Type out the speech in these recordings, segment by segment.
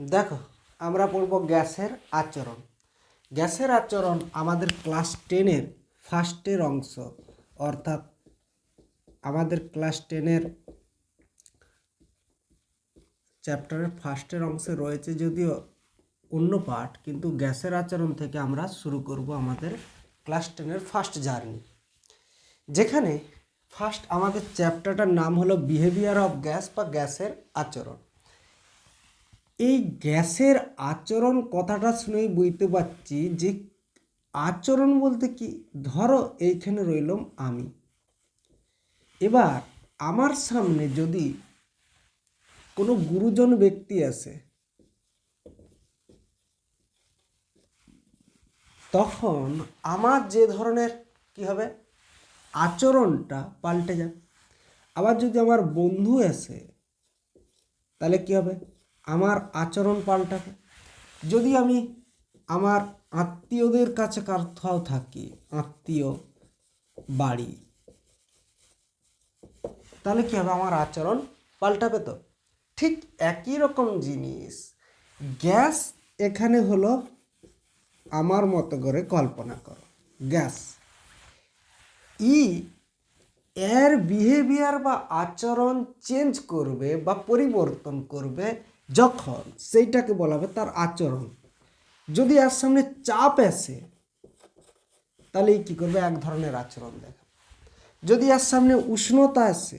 দেখো, আমরা পড়ব গ্যাসের আচরণ। গ্যাসের আচরণ আমাদের ক্লাস টেনের ফার্স্টের অংশ, অর্থাৎ আমাদের ক্লাস টেনের চ্যাপ্টারের ফার্স্টের অংশে রয়েছে যদিও অন্য পার্ট কিন্তু গ্যাসের আচরণ থেকে আমরা শুরু করব আমাদের ক্লাস টেনের ফার্স্ট জার্নি যেখানে ফার্স্ট আমাদের চ্যাপ্টারটার নাম হলো বিহেভিয়ার অফ গ্যাস বা গ্যাসের আচরণ। এই গ্যাসের আচরণ কথাটা শুনেই বুঝতে পারছি যে আচরণ বলতে কি? ধরো এইখানে রইলাম আমি। এবার আমার সামনে যদি কোনো গুরুজন ব্যক্তি আসে, তখন আমার যে ধরনের কি হবে? আচরণটা পাল্টে যাবে আবার যদি আমার বন্ধু আসে, তাহলে কি হবে? আমার আচরণ পাল্টাবে। যদি আমি আমার আত্মীয়দের কাছে কোথাও থাকি, আত্মীয় বাড়ি, তাহলে কি হবে? আমার আচরণ পাল্টাবে তো? ঠিক একই রকম জিনিস। গ্যাস এখানে হলো আমার মতো করে কল্পনা করো। গ্যাস। ই এর বিহেভিয়ার বা আচরণ চেঞ্জ করবে বা পরিবর্তন করবে যখন সেইটাকে বলা হবে তার আচরণ। যদি এর সামনে চাপ আসে, তাহলে কী করবে? এক ধরনের আচরণ দেখাবে। যদি এর সামনে উষ্ণতা আসে,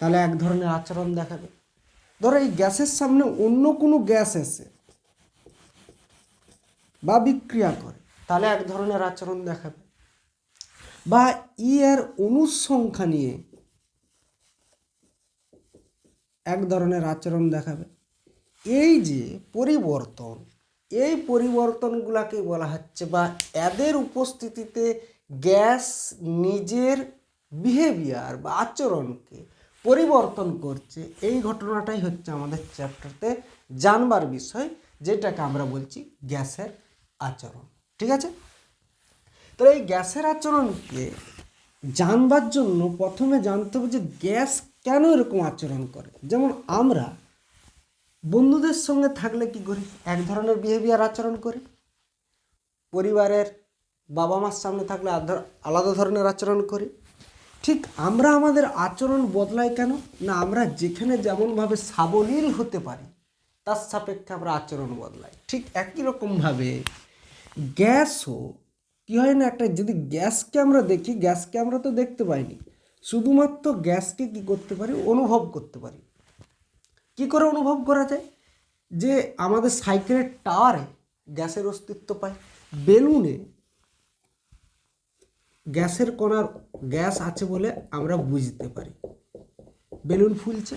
তাহলে এক ধরনের আচরণ দেখাবে। ধরো এই গ্যাসের সামনে অন্য কোনো গ্যাস এসে বা বিক্রিয়া করে, তাহলে এক ধরনের আচরণ দেখাবে। বা ই এর অনুসংখ্যা নিয়ে এক ধরনের আচরণ দেখাবে। এই যে পরিবর্তন, এই পরিবর্তনগুলোকে বলা হচ্ছে বা এদের উপস্থিতিতে গ্যাস নিজের বিহেভিয়ার বা আচরণকে পরিবর্তন করছে, এই ঘটনাটাই হচ্ছে আমাদের চ্যাপ্টারতে জানবার বিষয়, যেটাকে আমরা বলছি গ্যাসের আচরণ। ঠিক আছে? তো এই গ্যাসের আচরণকে জানবার জন্য প্রথমে জানতে হবে যে গ্যাস কেন এরকম আচরণ করে? যেমন আমরা বন্ধুদের সঙ্গে থাকলে কি করি? এক ধরনের বিহেভিয়ার আচরণ করি। পরিবারের বাবা মার সামনে থাকলে আলাদা ধরনের আচরণ করি। ঠিক আমরা আমাদের আচরণ বদলাই কেন? না, আমরা যেখানে যেমনভাবে সাবলীল হতে পারি, তার সাপেক্ষে আমরা আচরণ বদলাই। ঠিক একই রকমভাবে গ্যাসও, কী হয় না, একটা যদি গ্যাসকে আমরা দেখি, গ্যাসকে আমরা তো দেখতে পাইনি। শুধুমাত্র গ্যাসকে কি করতে পারি? অনুভব করতে পারি। কি করে অনুভব করা যায়? যে আমাদের সাইকেলের টাওয়ারে গ্যাসের অস্তিত্ব পায়। বেলুনে গ্যাসের কণার গ্যাস আছে বলে আমরা বুঝতে পারি। বেলুন ফুলছে,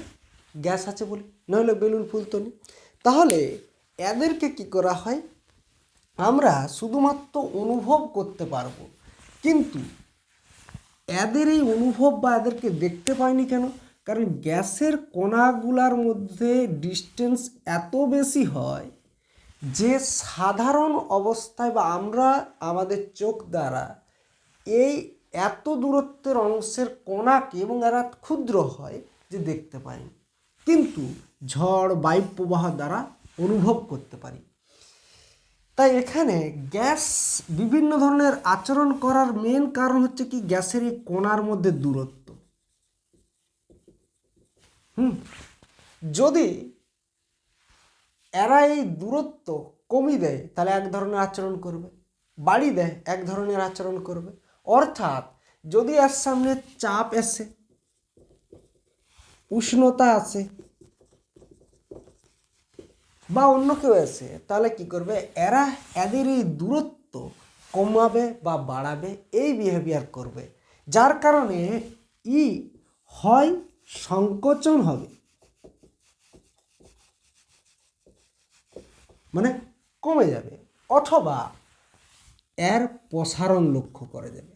গ্যাস আছে বলে। নাহলে বেলুন ফুলতো না। তাহলে এদেরকে কি করা হয়? আমরা শুধুমাত্র অনুভব করতে পারব। কিন্তু এদের এই অনুভব বা এদেরকে দেখতে পাইনি কেন? কারণ গ্যাসের কণাগুলার মধ্যে ডিস্টেন্স এত বেশি হয় যে সাধারণ অবস্থায় বা আমরা আমাদের চোখ দ্বারা এই এত দূরত্বের অংশের কণাকে এবং এরা ক্ষুদ্র হয় যে দেখতে পাই কিন্তু ঝড় বায়ু প্রবাহ দ্বারা অনুভব করতে পারি। তাই এখানে গ্যাস বিভিন্ন ধরনের আচরণ করার মেন কারণ হচ্ছে কি গ্যাসের এই কোণার মধ্যে দূরত্ব। হুম? যদি এরা এই দূরত্ব কমিয়ে দেয়, তাহলে এক ধরনের আচরণ করবে বাড়ি দেয়, এক ধরনের আচরণ করবে। অর্থাৎ যদি এর সামনে চাপ এসে, উষ্ণতা আসে বা অন্য কেউ এসে তাহলে কি করবে? এরা এদের এই দূরত্ব কমাবে বা বাড়াবে, এই বিহেভিয়ার করবে। যার কারণে ই হয় সংকোচন হবে। মানে কমে যাবে, অথবা এর প্রসারণ লক্ষ্য করে যাবে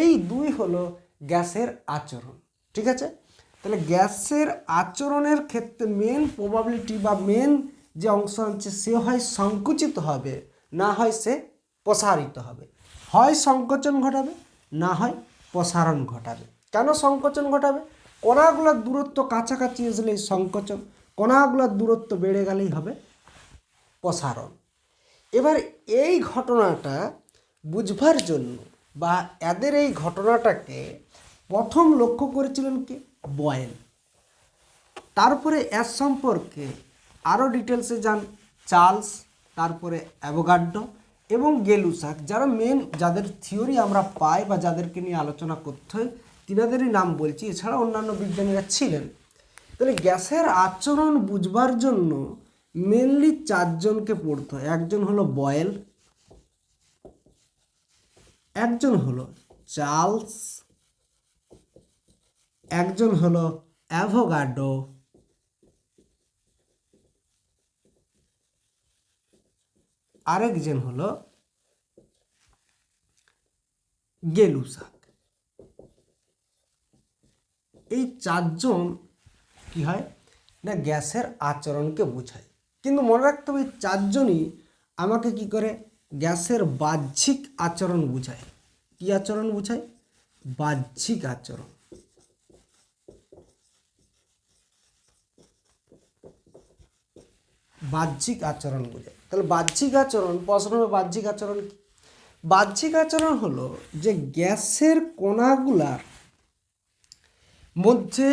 এই দুই হলো গ্যাসের আচরণ, ঠিক আছে? তাহলে গ্যাসের আচরণের ক্ষেত্রে মেন প্রবাবিলিটি বা মেন যে অংশ আছে সে হয় সংকুচিত হবে, না হয় সে প্রসারিত হবে। হয় সংকোচন ঘটাবে, না হয় প্রসারণ ঘটাবে। কেন সংকোচন ঘটাবে? কণাগুলোর দূরত্ব কাছাকাছি আসলেই সংকোচন, কণাগুলোর দূরত্ব বেড়ে গেলেই হবে প্রসারণ। এবার এই ঘটনাটা বুঝবার জন্য বা এদের এই ঘটনাটাকে প্রথম লক্ষ্য করেছিলেন কি? বয়েল। তারপরে এর সম্পর্কে আরও ডিটেলসে যান চার্লস, তারপরে অ্যাভোগাড্ডো এবং গেলুসাক, যারা মেন যাদের থিওরি আমরা পাই বা যাদেরকে নিয়ে আলোচনা করতে হয়, তিনাদেরই নাম বলছি, এছাড়া অন্যান্য বিজ্ঞানীরা ছিলেন। তাহলে গ্যাসের আচরণ বুঝবার জন্য মেনলি চারজনকে পড়তে হয়। একজন হলো বয়েল, একজন হলো চার্লস একজন হলো অ্যাভোগাডো। আরেকজন হলো গেলুসাক। এই চারজন কি হয়? না, গ্যাসের আচরণকে বোঝায়। কিন্তু মনে রাখতে হবে চারজনই আমাকে কি করে? গ্যাসের বাহ্যিক আচরণ বোঝায়। কি আচরণ বোঝায়? বাহ্যিক আচরণ। বাহ্যিক আচরণ বোঝায় তাহলে বাহ্যিক আচরণ, প্রশ্ন হবে বাহ্যিক আচরণ বাহ্যিক আচরণ হলো যে গ্যাসের কণাগুলার মধ্যে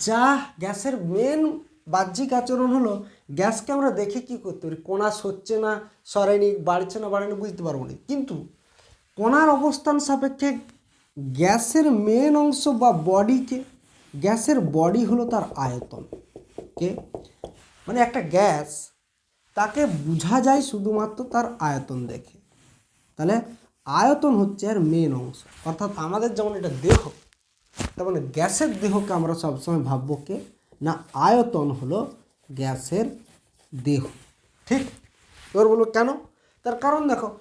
যা গ্যাসের মেন বাহ্যিক আচরণ হলো, গ্যাসকে আমরা দেখে কি করতে পারি? কণা সরছে না, সরেনি, বাড়ছে না, বাড়েনি বুঝতে পারব না। কিন্তু কণার অবস্থান সাপেক্ষে গ্যাসের মেন অংশ বা বডিকে গ্যাসের বডি হলো তার আয়তন। কে? মানে একটা গ্যাস, তাকে বোঝা যায় শুধুমাত্র তার আয়তন দেখে। তাহলে আয়তন হচ্ছে আর মেন অংশ। অর্থাৎ আমাদের যেমন এটা দেহ, তার মানে গ্যাসের দেহকে আমরা সবসময় ভাববো কে? না, আয়তন হলো গ্যাসের দেহ। ঠিক? এবার বলব কেন? তার কারণ দেখো,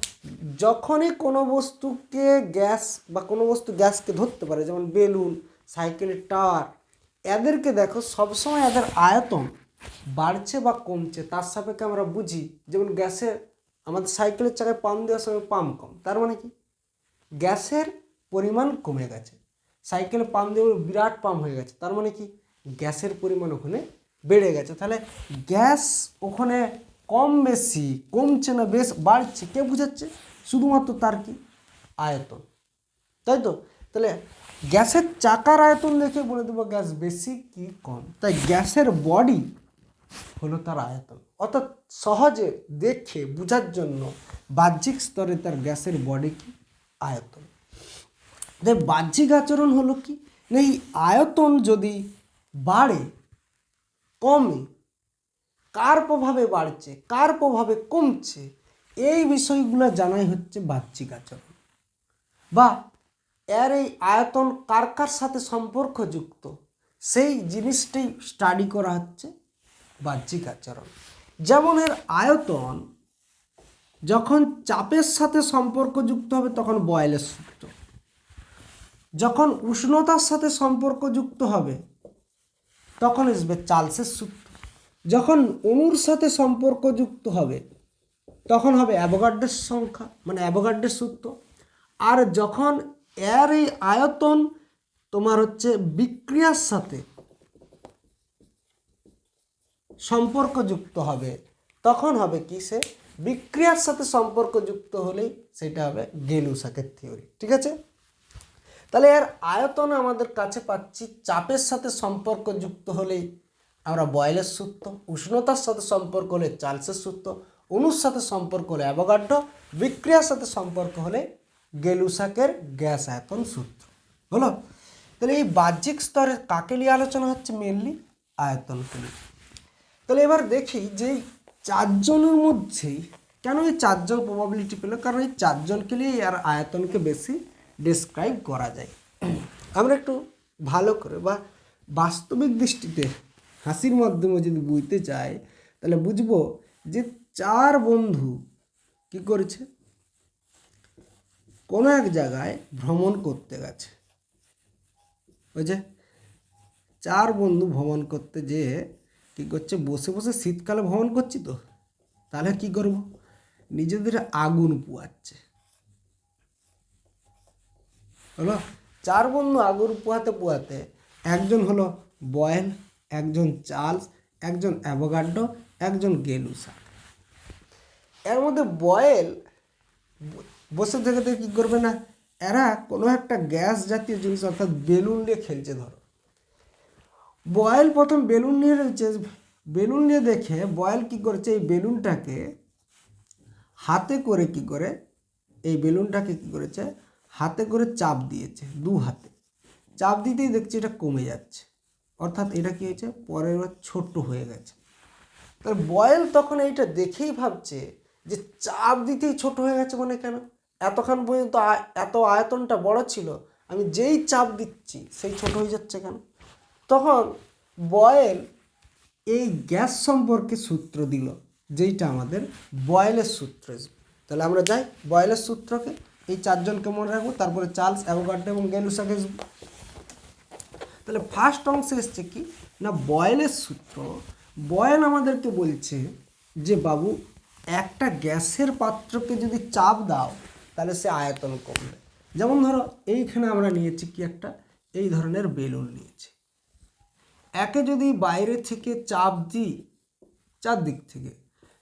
যখনই কোনো বস্তুকে গ্যাস বা কোনো বস্তু গ্যাসকে ধরতে পারে, যেমন বেলুন, সাইকেলের টাওয়ার এদেরকে দেখো সবসময় এদের আয়তন বাড়ছে বা কমছে, তার সাপেক্ষে আমরা বুঝি, যেমন গ্যাসের, আমাদের সাইকেলের চাকায় পাম্প দেওয়ার সময় পাম্প কম, তার মানে কি? গ্যাসের পরিমাণ কমে গেছে সাইকেলে পাম্প দিয়ে বিরাট পাম্প হয়ে গেছে, তার মানে কি? গ্যাসের পরিমাণ ওখানে বেড়ে গেছে, তাহলে গ্যাস ওখানে কম বেশি, কমছে না বেশ, বাড়ছে, কে বুঝাচ্ছে? শুধুমাত্র তার কি? আয়তন, তাই তো? তাহলে গ্যাসের চাকার আয়তন দেখে বলে দেবো গ্যাস বেশি কি কম, তাই গ্যাসের বডি হলো তার আয়তন। অর্থাৎ সহজে দেখে বোঝার জন্য বাহ্যিক স্তরে তার গ্যাসের বডি কি? আয়তন। বাহ্যিক আচরণ হলো কি? না এই আয়তন যদি বাড়ে, কমে, কার প্রভাবে বাড়ছে, কার প্রভাবে কমছে, এই বিষয়গুলো জানাই হচ্ছে বাহ্যিক আচরণ। বা এর এই আয়তন কার কার সাথে সম্পর্কযুক্ত, সেই জিনিসটাই স্টাডি করা হচ্ছে বাহ্যিক আচরণ। যেমন এর আয়তন যখন চাপের সাথে সম্পর্কযুক্ত হবে, তখন বয়েলের সূত্র। যখন উষ্ণতার সাথে সম্পর্কযুক্ত হবে, তখন আসবে চার্লসের সূত্র। যখন অণুর সাথে সম্পর্কযুক্ত হবে, তখন হবে অ্যাভোগাড্রের সংখ্যা মানে অ্যাভোগাড্রের সূত্র। আর যখন এর এই আয়তন তোমার হচ্ছে বিক্রিয়ার সাথে সম্পর্কযুক্ত হবে। তখন হবে কি সে বিক্রিয়ার সাথে সম্পর্কযুক্ত হলেই সেটা হবে গেলুসাকের থিওরি। ঠিক আছে? তাহলে এর আয়তন আমাদের কাছে পাচ্ছি চাপের সাথে সম্পর্কযুক্ত হলেই আমরা বয়েলের সূত্র, উষ্ণতার সাথে সম্পর্ক হলে চার্লসের সূত্র অণুর সাথে সম্পর্ক হলে অ্যাভোগাড্ড বিক্রিয়ার সাথে সম্পর্ক হলে গেলুসাকের গ্যাস আয়তন সূত্র। হলো? তাহলে এই বাহ্যিক স্তরে কাকে নিয়ে আলোচনা হচ্ছে? মেনলি আয়তনকে নিয়ে। তাহলে এবার দেখি যে চারজনের মধ্যেই কেন এই চারজন প্রবাবিলিটি পেল? কারণ এই চারজনকে নিয়ে আর আয়তনকে বেশি ডিসক্রাইব করা যায়। আমরা একটু ভালো করে বা বাস্তবিক দৃষ্টিতে হাসির মাধ্যমে যদি বুঝতে চাই, তাহলে বুঝব যে চার বন্ধু কি করেছে? কোনো এক জায়গায় ভ্রমণ করতে গেছে। যে চার বন্ধু ভ্রমণ করতে যেয়ে কী করছে? বসে বসে শীতকালে ভ্রমণ করছি তো। তাহলে কি করব? নিজেদের আগুন পোয়াচ্ছে হলো? চার বন্ধু আগুন পোহাতে পোহাতে একজন হলো বয়েল, একজন চার্লস, একজন অ্যাভোগাড্ডো একজন গেলুসা। এর মধ্যে বয়েল বসে থেকে কী করবে না? এরা কোনো একটা গ্যাস জাতীয় জিনিস অর্থাৎ বেলুন নিয়ে খেলছে ধরো। বয়েল প্রথম বেলুন নিয়ে রয়েছে, বেলুন নিয়ে দেখে বয়েল কি করেছে, এই বেলুনটাকে হাতে করে কি করে, এই বেলুনটাকে কি করেছে, হাতে করে চাপ দিয়েছে, দু হাতে। চাপ দিতেই দেখছি এটা কমে যাচ্ছে। অর্থাৎ এটা কি হয়েছে পরের বার ছোট্ট হয়ে গেছে। তাহলে বয়েল তখন এইটা দেখেই ভাবছে যে চাপ দিতেই ছোট হয়ে গেছে মানে কেন? এতক্ষণ পর্যন্ত এত আয়তনটা বড় ছিল, আমি যেই চাপ দিচ্ছি, সেই ছোট হয়ে যাচ্ছে কেন? তখন বয়েল এই গ্যাস সম্পর্কে সূত্র দিল, যেইটা আমাদের বয়েলের সূত্র। তাহলে আমরা যাই বয়েলের সূত্রকে, এই চারজনকে মনে রাখব, তারপরে চার্লস অ্যাভোগাড্ডো এবং গেলুসাকে তাহলে ফার্স্ট অংশে এসছে কি? না, বয়েলের সূত্র। বয়েল আমাদেরকে বলছে যে, বাবু, একটা গ্যাসের পাত্রকে যদি চাপ দাও, তাহলে সে আয়তন কমবে। যেমন ধরো, এইখানে আমরা নিয়েছি কি একটা? এই ধরনের বেলুন নিয়েছি। একে যদি বাইরে থেকে চাপ দিই চারদিক থেকে,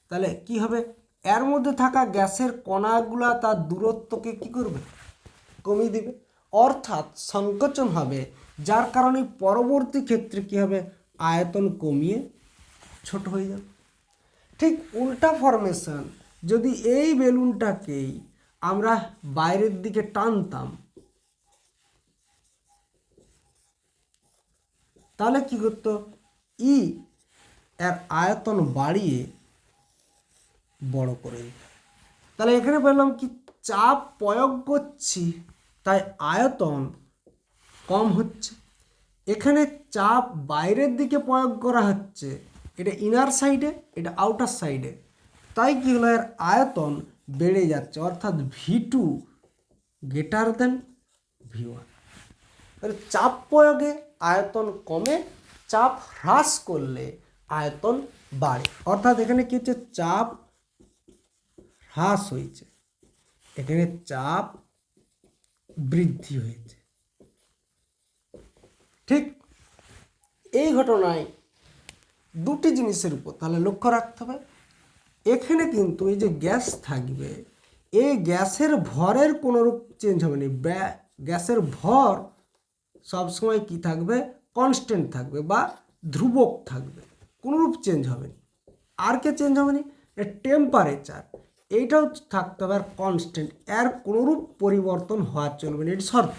তাহলে কি হবে? এর মধ্যে থাকা গ্যাসের কণাগুলা তার দূরত্বকে কি করবে? কমিয়ে দিবে। অর্থাৎ সংকোচন হবে, যার কারণে পরবর্তী ক্ষেত্রে কি হবে? আয়তন কমিয়ে ছোট হয়ে যাবে। ঠিক উল্টা ফরমেশন যদি এই বেলুনটাকেই আমরা বাইরের দিকে টানতাম তাহলে কি করতো? ই এর আয়তন বাড়িয়ে বড় করে দিত। তাহলে এখানে বললাম কি, চাপ প্রয়োগ করছি, তাই আয়তন কম হচ্ছে। এখানে চাপ বাইরের দিকে প্রয়োগ করা হচ্ছে, এটা ইনার সাইডে এটা আউটার সাইডে তাই কি হলো, এর আয়তন বেড়ে যাচ্ছে, অর্থাৎ V two greater than V one তাহলে চাপ প্রয়োগে আয়তন কমে, চাপ হ্রাস করলে আয়তন বাড়ে। অর্থাৎ এখানে কি হচ্ছে? চাপ হ্রাস হয়েছে। এখানে চাপ বৃদ্ধি হয়েছে। ঠিক এই ঘটনায় দুটি জিনিসের উপর তাহলে লক্ষ্য রাখতে হবে। এখানে কিন্তু এই যে গ্যাস থাকবে, এই গ্যাসের ভরের কোনোরূপ চেঞ্জ হবে না। গ্যাসের ভর সবসময় কি থাকবে? কনস্ট্যান্ট থাকবে বা ধ্রুবক থাকবে। কোনোরূপ চেঞ্জ হবে না। আর কে চেঞ্জ হবে না? টেম্পারেচার এইটাও থাকতে হবে আর কনস্ট্যান্ট এর কোনোরূপ পরিবর্তন হওয়া চলবে না। এটি শর্ত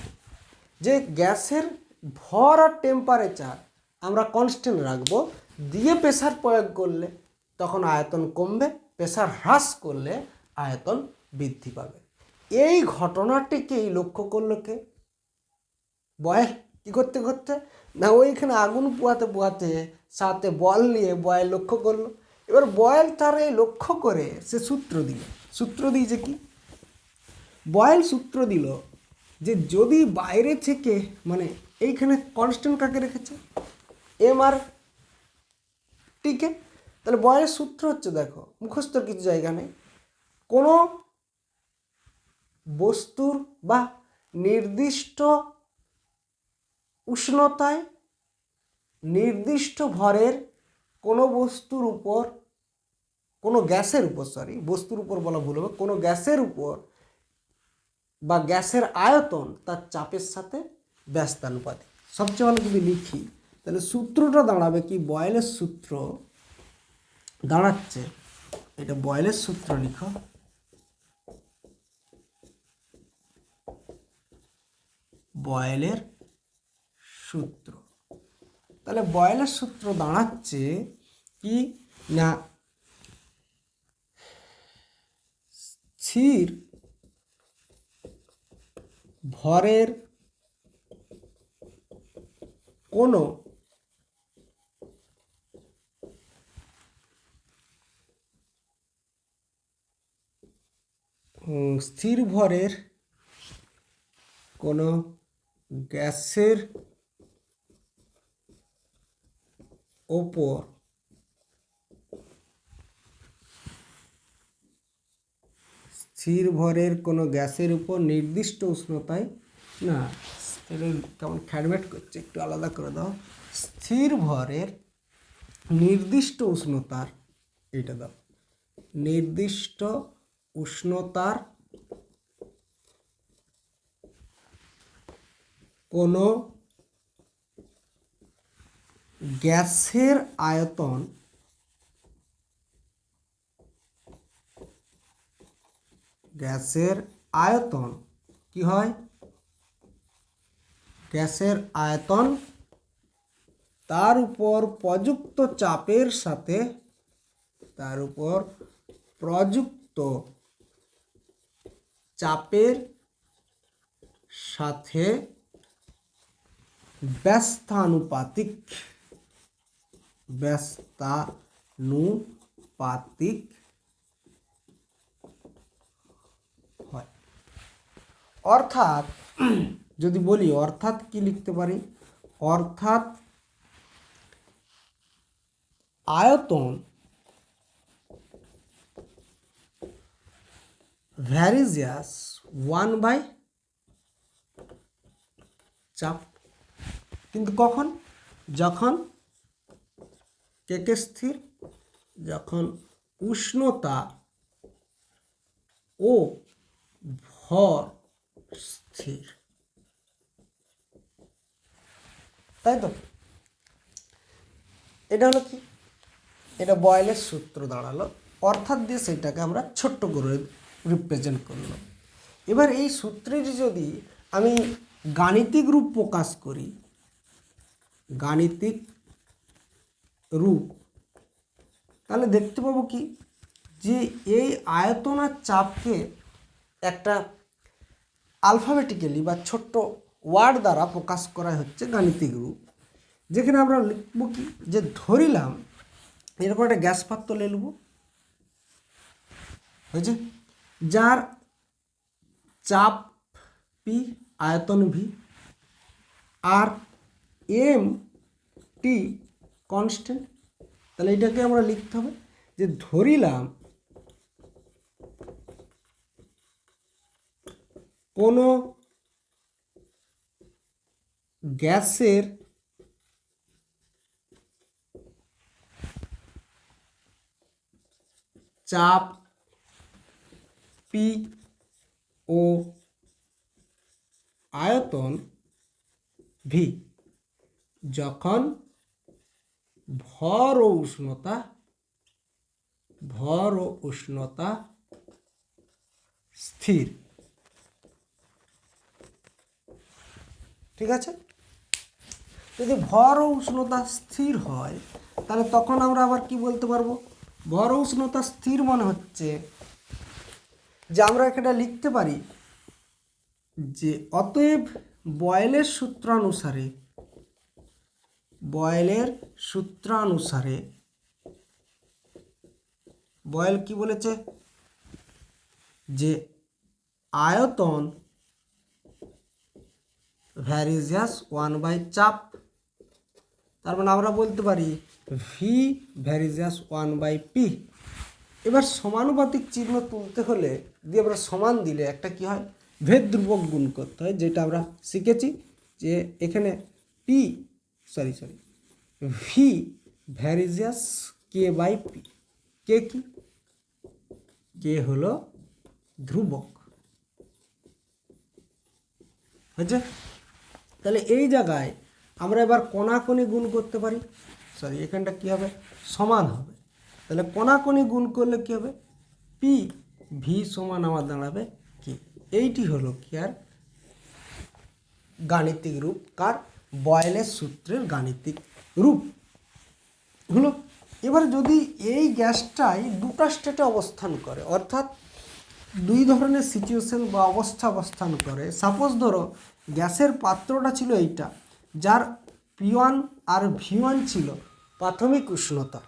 যে গ্যাসের ভর আর টেম্পারেচার আমরা কনস্ট্যান্ট রাখব, দিয়ে প্রেশার প্রয়োগ করলে তখন আয়তন কমবে প্রেশার হ্রাস করলে আয়তন বৃদ্ধি পাবে। এই ঘটনাটিকেই লক্ষ্য করল কে? বয়েল কি করতে করতে? না ওইখানে আগুন পোয়াতে পোয়াতে সাথে বল নিয়ে বয়েল লক্ষ্য করল। এবার বয়েল তার এই লক্ষ্য করে, সে সূত্র দিল। সূত্র দিয়েছে কি? বয়েল সূত্র দিল যে যদি বাইরে থেকে মানে এইখানে কনস্ট্যান্ট কাকে রেখেছে? এম আর টিকে তাহলে বয়েলের সূত্র হচ্ছে, দেখো মুখস্থর কিছু জায়গা নেই। কোনো বস্তুর বা নির্দিষ্ট উষ্ণতায় নির্দিষ্ট ভরের কোনো বস্তুর উপর, কোনো গ্যাসের উপর সরি বস্তুর উপর বলা ভুল হবে, কোনো গ্যাসের উপর বা গ্যাসের আয়তন তার চাপের সাথে ব্যস্তানুপাতিক। সবচেয়ে ভালো যদি লিখি, তাহলে সূত্রটা দাঁড়াবে কি? বয়েলের সূত্র দাঁড়াচ্ছে, এটা বয়েলের সূত্র লিখো। বয়েলের সূত্র। তাহলে বয়েলের সূত্র দাঁড়াচ্ছে কি? না। স্থির ভরের কোনো স্থির ভরের কোনো গ্যাসের ওপর স্থির ভরের কোনো গ্যাসের উপর নির্দিষ্ট উষ্ণতায়, না কেমন খ্যাডমেট করছে, একটু আলাদা করে দাও। স্থির ভরের নির্দিষ্ট উষ্ণতার এটা দাও। নির্দিষ্ট উষ্ণতার কোনো গ্যাসের আয়তন গ্যাসের আয়তন কি হয়? গ্যাসের আয়তন তার উপর প্রযুক্ত চাপের সাথে তার উপর প্রযুক্ত চাপের সাথে ব্যস্তানুপাতিক ব্যস্তানুপাতিক হয়। অর্থাৎ, যদি বলি, অর্থাৎ কি লিখতে পারি? অর্থাৎ আয়তন ভ্যারিজিয়াস ওয়ান বাই চাপ। কিন্তু কখন? যখন কে কে স্থির? যখন উষ্ণতা ও ভর স্থির। তাই তো? এটা হলো কি? এটা বয়েলের সূত্র দাঁড়াল। অর্থাৎ দিয়ে সেটাকে আমরা ছোট্ট করে রিপ্রেজেন্ট করলাম। এবার এই সূত্রের যদি আমি গাণিতিক রূপ প্রকাশ করি, গাণিতিক রূপ। তাহলে দেখতে পাবো কি? যে এই আয়তন আর চাপকে একটা আলফাবেটিক্যালি বা ছোট্ট ওয়ার্ড দ্বারা প্রকাশ করা হচ্ছে গাণিতিক রূপ। যেখানে আমরা লিখব কি? যে ধরিলাম, এরকম একটা গ্যাস পাত্র নেব হয়েছে? যার চাপ পি আয়তন ভি, আর এম টি কনস্ট্যান্ট তাহলে এটাকে আমরা লিখতে হবে যে ধরিলাম কোনো গ্যাসের চাপ পি ও আয়তন ভি যখন ভর ও উষ্ণতা, ভর ও উষ্ণতা স্থির। ঠিক আছে? যদি ভর ও উষ্ণতা স্থির হয়, তাহলে তখন আমরা আবার কি বলতে পারব? ভর উষ্ণতা স্থির মনে হচ্ছে যে আমরা এখানে লিখতে পারি যে অতএব বয়েলের সূত্রানুসারে বয়েলের সূত্রানুসারে, বয়েল কি বলেছে? যে আয়তন ভ্যারিজিয়াস ওয়ান বাই চাপ। তার মানে আমরা বলতে পারি V varies as one by P এবার সমানুপাতিক চিহ্ন তুলতে হলে দিয়ে আমরা সমান দিলে একটা কি হয়? ভেদ ধ্রুবক গুণ করতে হয়, যেটা আমরা শিখেছি যে এখানে P sorry sorry V varies as K by P K কি? কে হলো ধ্রুবক। হয়েছে? তাহলে এই জায়গায় আমরা এবার কোনাকোনি গুণ করতে পারি। সরি এখানটা কী হবে? সমান হবে। তাহলে কোনাকোনি গুণ করলে কী হবে? পি ভি সমান আমার দাঁড়াবে কি এইটি হলো কি আর? গাণিতিক রূপ কার বয়েলের সূত্রের গাণিতিক রূপ। হলো, এবার যদি এই গ্যাসটাই দুটা স্টেটে অবস্থান করে, অর্থাৎ দুই ধরনের সিচুয়েশন বা অবস্থা অবস্থান করে, সাপোজ ধরো গ্যাসের পাত্রটা ছিল এইটা, যার পি ওয়ান আর ভি ওয়ান ছিল, প্রাথমিক উষ্ণতা।